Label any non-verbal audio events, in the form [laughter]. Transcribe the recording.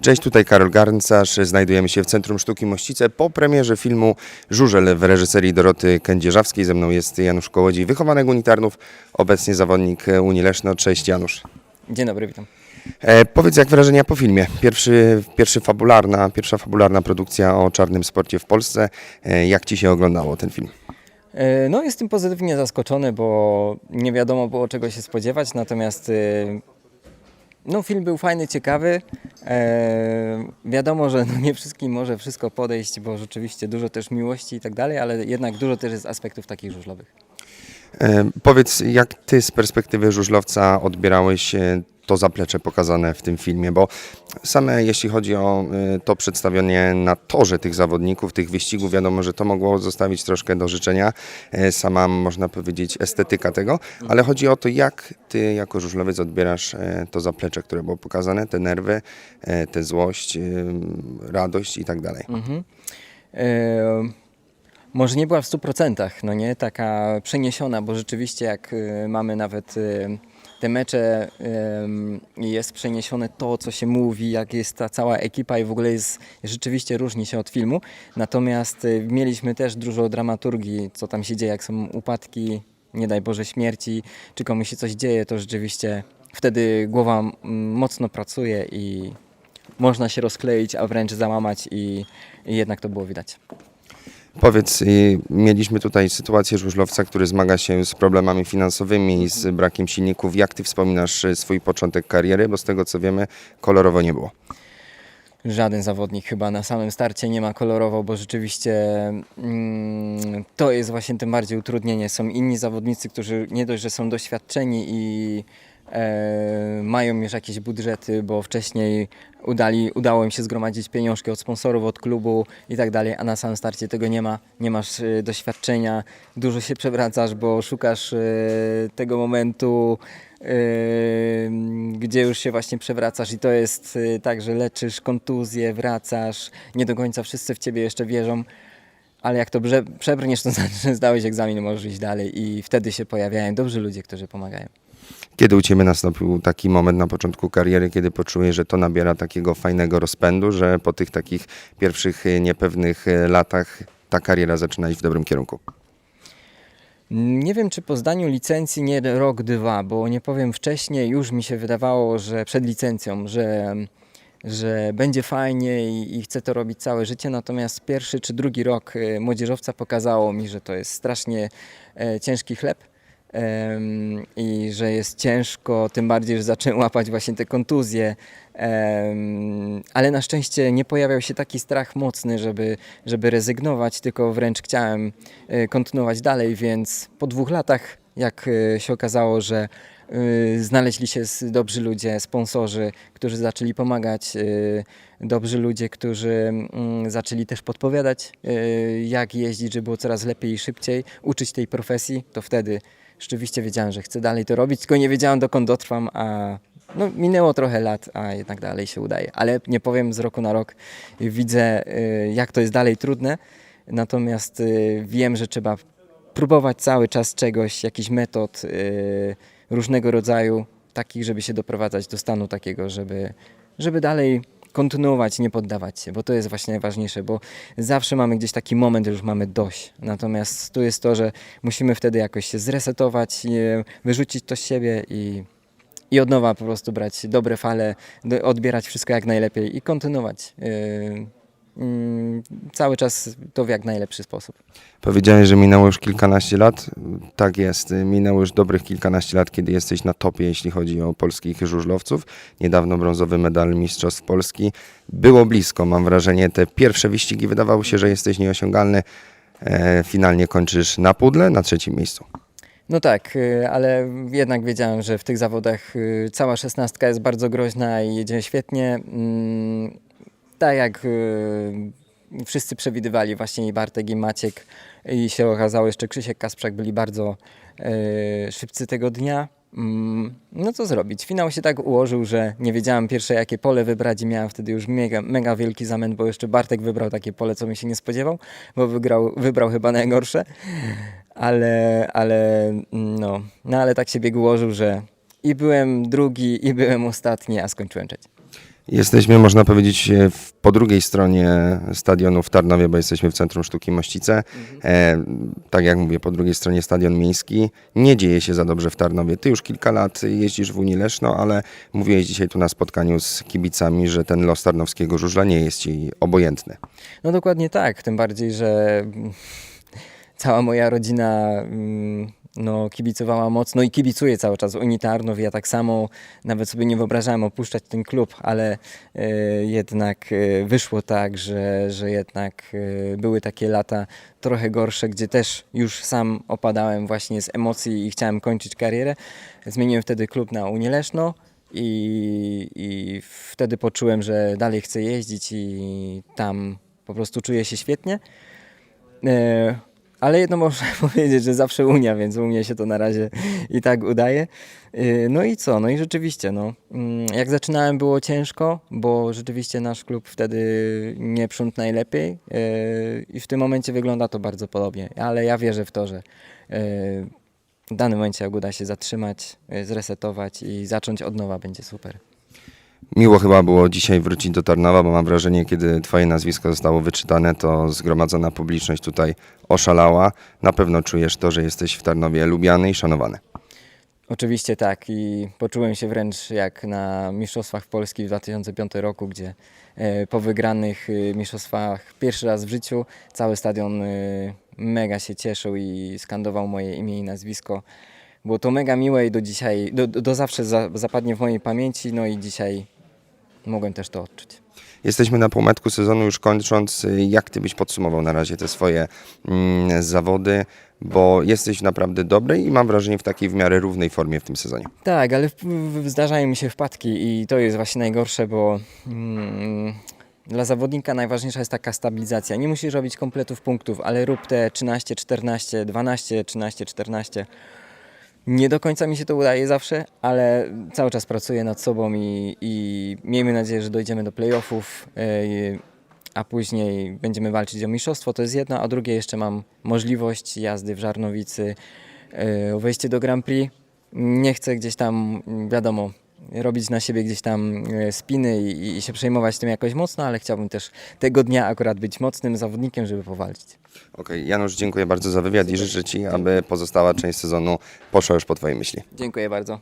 Cześć, tutaj Karol Garncarz. Znajdujemy się w Centrum Sztuki Mościce po premierze filmu Żużel w reżyserii Doroty Kędzierzawskiej. Ze mną jest Janusz Kołodziej, wychowany Unitarnów, obecnie zawodnik Unii Leszno. Cześć Janusz. Dzień dobry, witam. E, powiedz jak wrażenia po filmie. Pierwszy, pierwszy fabularna, pierwsza fabularna produkcja o czarnym sporcie w Polsce. E, jak Ci się oglądało ten film? E, No, jestem pozytywnie zaskoczony, bo nie wiadomo było czego się spodziewać, natomiast e, no, film był fajny, ciekawy. E, wiadomo, że no, nie wszystkim może wszystko podejść, bo rzeczywiście dużo też miłości i tak dalej, ale jednak dużo też jest aspektów takich żużlowych. Powiedz, jak ty z perspektywy żużlowca odbierałeś e, to zaplecze pokazane w tym filmie, bo same jeśli chodzi o e, to przedstawienie na torze tych zawodników, tych wyścigów, wiadomo, że to mogło zostawić troszkę do życzenia, e, sama można powiedzieć estetyka tego, ale chodzi o to, jak ty jako żużlowiec odbierasz to zaplecze, które było pokazane, te nerwy, tę złość, radość i tak dalej. Mhm. E, może nie była w 100%, no nie, taka przeniesiona, bo rzeczywiście jak e, mamy nawet e, te mecze i jest przeniesione to, co się mówi, jak jest ta cała ekipa i w ogóle jest, rzeczywiście różni się od filmu. Natomiast mieliśmy też dużo dramaturgii, co tam się dzieje, jak są upadki, nie daj Boże śmierci, czy komuś się coś dzieje, to rzeczywiście wtedy głowa mocno pracuje i można się rozkleić, a wręcz załamać i, i jednak to było widać. Powiedz, y, mieliśmy tutaj sytuację żużlowca, który zmaga się z problemami finansowymi z brakiem silników. Jak ty wspominasz y, swój początek kariery? Bo z tego co wiemy, kolorowo nie było. Żaden zawodnik chyba na samym starcie nie ma kolorowo, bo rzeczywiście mm, to jest właśnie tym bardziej utrudnienie. Są inni zawodnicy, którzy nie dość, że są doświadczeni i mają już jakieś budżety, bo wcześniej udali, udało im się zgromadzić pieniążki od sponsorów, od klubu i tak dalej, a na samym starcie tego nie ma, nie masz e, doświadczenia, dużo się przewracasz, bo szukasz e, tego momentu, e, gdzie już się właśnie przewracasz i to jest e, tak, że leczysz kontuzję, wracasz, nie do końca wszyscy w ciebie jeszcze wierzą, ale jak to przebrniesz, to [laughs] znaczy, że zdałeś egzamin, możesz iść dalej i wtedy się pojawiają dobrzy ludzie, którzy pomagają. Kiedy u ciebie nastąpił taki moment na początku kariery, kiedy poczułeś, że to nabiera takiego fajnego rozpędu, że po tych takich pierwszych y, niepewnych y, latach ta kariera zaczyna iść w dobrym kierunku? Nie wiem, czy po zdaniu licencji nie rok, dwa, bo nie powiem wcześniej, już mi się wydawało, że przed licencją, że, że będzie fajnie i, i chcę to robić całe życie, natomiast pierwszy czy drugi rok e, młodzieżowca pokazało mi, że to jest strasznie e, ciężki chleb. I że jest ciężko, tym bardziej, że zacząłem łapać właśnie te kontuzje, ale na szczęście nie pojawiał się taki strach mocny, żeby, żeby rezygnować, tylko wręcz chciałem e, kontynuować dalej, więc po dwóch latach, jak e, się okazało, że e, znaleźli się dobrzy ludzie, sponsorzy, którzy zaczęli pomagać, dobrzy ludzie, którzy mm, zaczęli też podpowiadać, jak jeździć, żeby było coraz lepiej i szybciej, uczyć tej profesji, to wtedy rzeczywiście wiedziałem, że chcę dalej to robić, tylko nie wiedziałem dokąd dotrwam, a no, minęło trochę lat, a jednak dalej się udaje. Ale nie powiem z roku na rok, widzę y, jak to jest dalej trudne, natomiast y, wiem, że trzeba próbować cały czas czegoś, jakichś metod y, różnego rodzaju, takich, żeby się doprowadzać do stanu takiego, żeby, żeby dalej kontynuować, nie poddawać się, bo to jest właśnie najważniejsze, bo zawsze mamy gdzieś taki moment, że już mamy dość. Natomiast tu jest to, że musimy wtedy jakoś się zresetować, y, wyrzucić to z siebie i i od nowa po prostu brać dobre fale, odbierać wszystko jak najlepiej i kontynuować. Mm, cały czas to w jak najlepszy sposób. Powiedziałeś, że minęło już kilkanaście lat. Tak jest, minęło już dobrych kilkanaście lat, kiedy jesteś na topie, jeśli chodzi o polskich żużlowców. Niedawno brązowy medal Mistrzostw Polski. Było blisko, mam wrażenie, te pierwsze wyścigi wydawało się, że jesteś nieosiągalny. E, finalnie kończysz na pudle, na trzecim miejscu. No tak, yy, ale jednak wiedziałem, że w tych zawodach yy, cała szesnastka jest bardzo groźna i jedzie świetnie. Tak jak yy, wszyscy przewidywali, właśnie i Bartek i Maciek i się okazało, jeszcze Krzysiek Kasprzak byli bardzo yy, szybcy tego dnia. Mm, No co zrobić? Finał się tak ułożył, że nie wiedziałem pierwsze jakie pole wybrać i miałem wtedy już mega, mega wielki zamęt, bo jeszcze Bartek wybrał takie pole, co mi się nie spodziewał, bo wygrał, wybrał chyba najgorsze. Ale, ale no, no ale tak się bieg ułożył, że i byłem drugi, i byłem ostatni, a skończyłem trzeci. Jesteśmy, można powiedzieć, e, w, po drugiej stronie stadionu w Tarnowie, bo jesteśmy w Centrum Sztuki Mościce. E, tak jak mówię, po drugiej stronie stadion miejski. Nie dzieje się za dobrze w Tarnowie. Ty już kilka lat jeździsz w Unii Leszno, ale mówiłeś dzisiaj tu na spotkaniu z kibicami, że ten los tarnowskiego żużla nie jest ci obojętny. No dokładnie tak, tym bardziej, że cała moja rodzina mm, no, kibicowała mocno i kibicuje cały czas Unii Tarnów. Ja tak samo nawet sobie nie wyobrażałem opuszczać ten klub, ale e, jednak e, wyszło tak, że, że jednak e, były takie lata trochę gorsze, gdzie też już sam opadałem właśnie z emocji i chciałem kończyć karierę. Zmieniłem wtedy klub na Unię. I, I wtedy poczułem, że dalej chcę jeździć i tam po prostu czuję się świetnie. Ale jedno można [laughs] powiedzieć, że zawsze Unia, więc u mnie się to na razie i tak udaje. E, no i co? No i rzeczywiście, no, mm, jak zaczynałem było ciężko, bo rzeczywiście nasz klub wtedy nie przątł najlepiej e, i w tym momencie wygląda to bardzo podobnie, ale ja wierzę w to, że e, w danym momencie jak uda się zatrzymać, zresetować i zacząć od nowa, będzie super. Miło chyba było dzisiaj wrócić do Tarnowa, bo mam wrażenie, kiedy twoje nazwisko zostało wyczytane, to zgromadzona publiczność tutaj oszalała. Na pewno czujesz to, że jesteś w Tarnowie lubiany i szanowany. Oczywiście tak i poczułem się wręcz jak na Mistrzostwach Polski w 2005 roku, gdzie e, po wygranych e, mistrzostwach pierwszy raz w życiu cały stadion e, mega się cieszył i skandował moje imię i nazwisko. Było to mega miłe i do dzisiaj, do, do zawsze za, zapadnie w mojej pamięci, no i dzisiaj mogłem też to odczuć. Jesteśmy na półmetku sezonu już kończąc. Jak ty byś podsumował na razie te swoje mm, zawody? Bo jesteś naprawdę dobrej i mam wrażenie w takiej w miarę równej formie w tym sezonie. Tak, ale w, w, zdarzają mi się wpadki i to jest właśnie najgorsze, bo mm, dla zawodnika najważniejsza jest taka stabilizacja. Nie musisz robić kompletów punktów, ale rób te 13, 14, 12, 13, 14. Nie do końca mi się to udaje zawsze, ale cały czas pracuję nad sobą i, i miejmy nadzieję, że dojdziemy do playoffów, yy, a później będziemy walczyć o mistrzostwo. To jest jedno, a drugie jeszcze mam możliwość jazdy w Żarnowicy, yy, wejście do Grand Prix. Nie chcę gdzieś tam, wiadomo, robić na siebie gdzieś tam e, spiny i, i się przejmować tym jakoś mocno, ale chciałbym też tego dnia akurat być mocnym zawodnikiem, żeby powalczyć. Okej, Janusz, dziękuję bardzo za wywiad i życzę ci, aby pozostała część sezonu poszła już po twojej myśli. Dziękuję bardzo.